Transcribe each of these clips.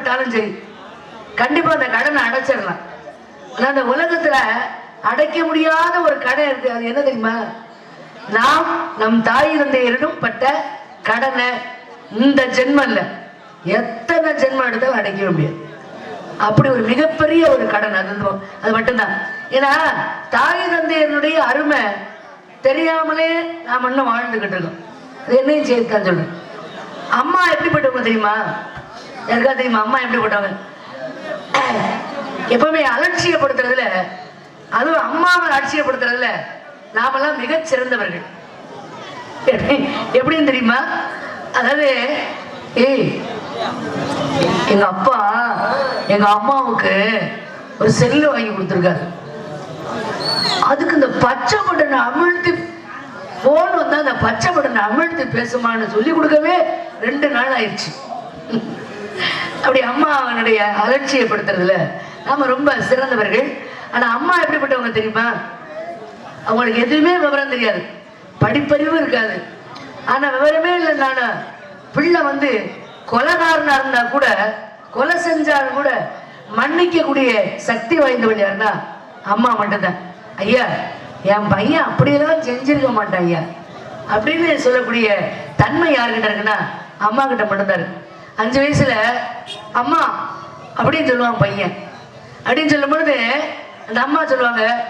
கஷ்டப்பட்டாலும் சரி கண்டிப்பா அந்த கடனை அடைச்சிடலாம். ஆனா அந்த உலகத்துல அடைக்க முடியாத ஒரு கடன் இருக்கு. அது என்ன தெரியுமா? நாம் நம் தாய் தந்தையரிடம் பட்ட கடனை இந்த ஜென்மம் இல்ல எத்தனை ஜென்மம் எடுத்தாலும் அடைக்க முடியாது. அப்படி ஒரு மிகப்பெரிய ஒரு கடன் அது அது மட்டும்தான். ஏன்னா தாய் தந்தையனுடைய அருமை தெரியாமலே நாம் இன்னும் வாழ்ந்துகிட்டு இருக்கோம். என்னையும் சேர்த்தான் சொல்றேன். அம்மா எப்படிப்பட்டவங்க தெரியுமா? எனக்கா தெரியுமா அம்மா எப்படி போட்டாங்க? எப்பவுமே அலட்சியப்படுத்துறதுல அதுவும் அம்மாவை அலட்சியப்படுத்துறதுல நாமெல்லாம் மிக சிறந்தவர்கள். எப்படின்னு தெரியுமா? அதாவது ஏய் எங்க அப்பா எங்க அம்மாவுக்கு ஒரு செல்லு வாங்கி கொடுத்துருக்காரு. அதுக்கு இந்த பச்சை பட்டனை அமிழ்த்தி போன் வந்தா அந்த பச்சை பட்டனை அமிழ்த்தி பேசுமான்னு சொல்லி கொடுக்கவே ரெண்டு நாள் ஆயிடுச்சு. அப்படி அம்மா அவனுடைய அலட்சியப்படுத்துறதுல நாம ரொம்ப சிறந்தவர்கள். ஆனா அம்மா எப்படிப்பட்டவங்க தெரியுமா? அவங்களுக்கு எதுவுமே விவரம் தெரியாது. படிப்பறிவு இருக்காது. ஆனா விவரமே இல்லை நானு. பிள்ளை வந்து கொலகாரனா இருந்தா கூட கொலை செஞ்சாலும் கூட மன்னிக்கக்கூடிய சக்தி வாய்ந்தவன் யாருன்னா அம்மா மட்டும்தான். ஐயா என் பையன் அப்படியெல்லாம் செஞ்சிருக்க மாட்டான் ஐயா. அப்படின்னு சொல்லக்கூடிய தன்மை யாருக்கிட்ட இருக்குன்னா அம்மா கிட்ட மட்டும்தான் இருக்கு. அஞ்சு வயசுல அம்மா அப்படின்னு சொல்லுவான் பையன். அப்படின்னு சொல்லும் பொழுது அந்த அம்மா சொல்லுவாங்க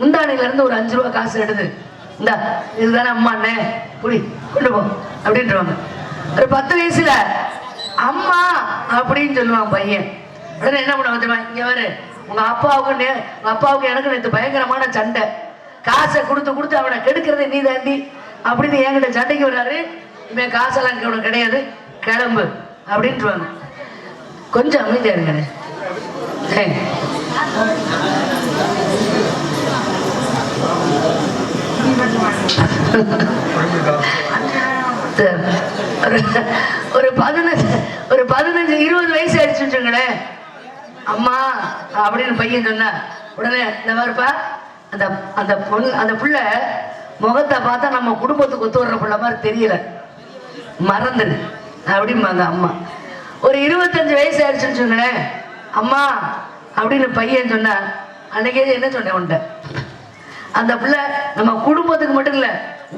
முந்தானையில இருந்து ஒரு அஞ்சு ரூபா காசு எடுது. இந்தா இதுதானே அம்மா அண்ணே. புடி கொண்டு போ அப்படின்றவாங்க. ஒரு பத்து வயசுல அம்மா அப்படின்னு சொல்லுவான் பையன். உடனே என்ன பண்ணுவாங்க தெரியுமா? இங்க வரு உங்க அப்பாவுக்கு நே- உங்க அப்பாவுக்கு எனக்கு நேற்று பயங்கரமான சண்டை. காசை கொடுத்து கொடுத்து அவனை கெடுக்கிறதே நீ தாண்டி அப்படின்னு என்கிட்ட சண்டைக்கு வர்றாரு. இவன் காசெல்லாம் கிடையாது. கிளம்பு. அப்படின்ட்டுவாங்க கொஞ்சம் அமைதியா இருங்க ஒரு- ஒரு பதினஞ்சு ஒரு பதினஞ்சு இருபது வயசு ஆயிடுச்சுங்களேன் அம்மா அப்படின்னு பையன் சொன்னா உடனே இந்த மாதிரிப்பா அந்த அந்த பொண்ணு அந்த புள்ள முகத்தை பார்த்தா நம்ம குடும்பத்துக்கு ஒத்து வர்ற புள்ள மாதிரி தெரியல. மறந்துடு அப்படிம்பாங்க அம்மா. ஒரு இருபத்தஞ்சு வயசு ஆயிடுச்சுன்னு சொன்னேன். அம்மா அப்படின்னு பையன் சொன்னா அன்னைக்கே என்ன சொன்னேன் உன்ட்ட? அந்த பிள்ளை நம்ம குடும்பத்துக்கு மட்டும் இல்ல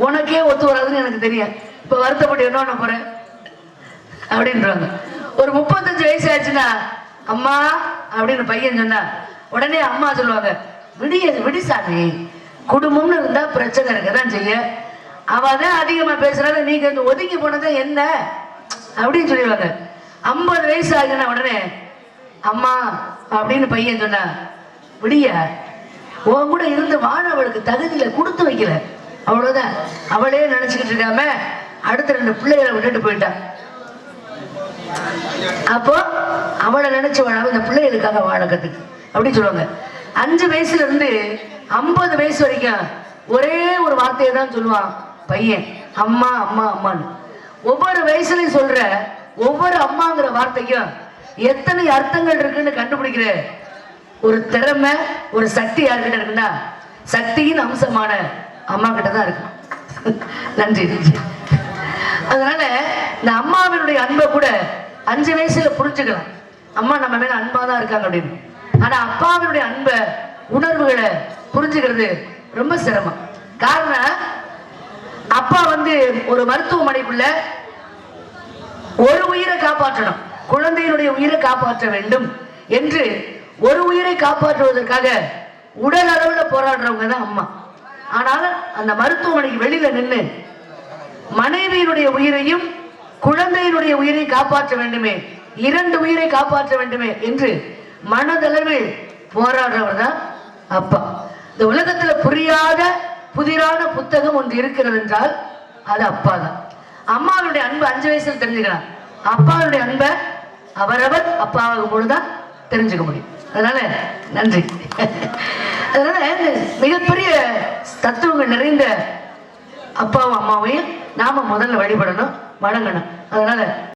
உனக்கே ஒத்து வராதுன்னு எனக்கு தெரியும். இப்ப வருத்தப்பட்டு என்ன பண்ண போறேன் அப்படின்றாங்க. ஒரு முப்பத்தஞ்சு வயசு ஆச்சுன்னா அம்மா அப்படின்னு பையன் சொன்னா உடனே அம்மா சொல்லுவாங்க விடிய விடி சாமி. குடும்பம்னு இருந்தா பிரச்சனை இருக்கதான் செய்ய அவ தான் அதிகமா பேசுறாங்க நீங்க வந்து ஒதுங்கி போனதான் என்ன? அப்படின்னு சொல்லிடுவாங்க. ஐம்பது வயசு ஆகுதுன்னா உடனே அம்மா அப்படின்னு பையன் சொன்னா விடிய உன் கூட இருந்து வாழ அவளுக்கு தகுதியில கொடுத்து வைக்கல. அவ்வளவுதான். அவளே நினைச்சுக்கிட்டு இருக்காம அடுத்த ரெண்டு பிள்ளைகளை விட்டுட்டு போயிட்டான் அப்போ அவளை நினைச்சு வாழ இந்த பிள்ளைகளுக்காக வாழ கத்துக்கு அப்படின்னு சொல்லுவாங்க. அஞ்சு வயசுல இருந்து ஐம்பது வயசு வரைக்கும் ஒரே ஒரு வார்த்தையை தான் சொல்லுவான் பையன். அம்மா அம்மா அம்மான்னு. ஒவ்வொரு வயசுலயும் சொல்ற ஒவ்வொரு அம்மாங்கிற வார்த்தைக்கும் எத்தனை அர்த்தங்கள் இருக்குன்னு கண்டுபிடிக்கிற ஒரு திறமை ஒரு சக்தி யார்கிட்ட இருக்குன்னா சக்தியின் அம்சமான அம்மா கிட்ட தான் இருக்கும். நன்றி நன்றி. அதனால இந்த அம்மாவினுடைய அன்பை கூட அஞ்சு வயசுல புரிஞ்சுக்கலாம். அம்மா நம்ம மேல அன்பா தான் இருக்காங்க அப்படின்னு. ஆனா அப்பாவினுடைய அன்பை உணர்வுகளை புரிஞ்சுக்கிறது ரொம்ப சிரமம். காரணம் அப்பா வந்து ஒரு மருத்துவமனைக்குள்ள ஒரு உயிரை காப்பாற்றணும். குழந்தையினுடைய உயிரை காப்பாற்ற வேண்டும் என்று ஒரு உயிரை காப்பாற்றுவதற்காக உடல் அளவுல போராடுறவங்க தான் அம்மா. ஆனால் அந்த மருத்துவமனைக்கு வெளியில நின்று மனைவியினுடைய உயிரையும் குழந்தையினுடைய உயிரை காப்பாற்ற வேண்டுமே இரண்டு உயிரை காப்பாற்ற வேண்டுமே என்று மனதளவில் போராடுறவர் தான் அப்பா. இந்த உலகத்துல புரியாத புதிரான புத்தகம் ஒன்று இருக்கிறது என்றால் அது அப்பா தான் அம்மாவுடைய அன்பு அஞ்சு வயசுல தெரிஞ்சுக்கலாம். அப்பாவுடைய அன்பை அவரவர் அப்பாவாகும் பொழுதுதான் தெரிஞ்சுக்க முடியும். அதனால நன்றி. அதனால இந்த மிகப்பெரிய தத்துவங்கள் நிறைந்த அப்பாவும் அம்மாவையும் நாம முதல்ல வழிபடணும் வணங்கணும். அதனால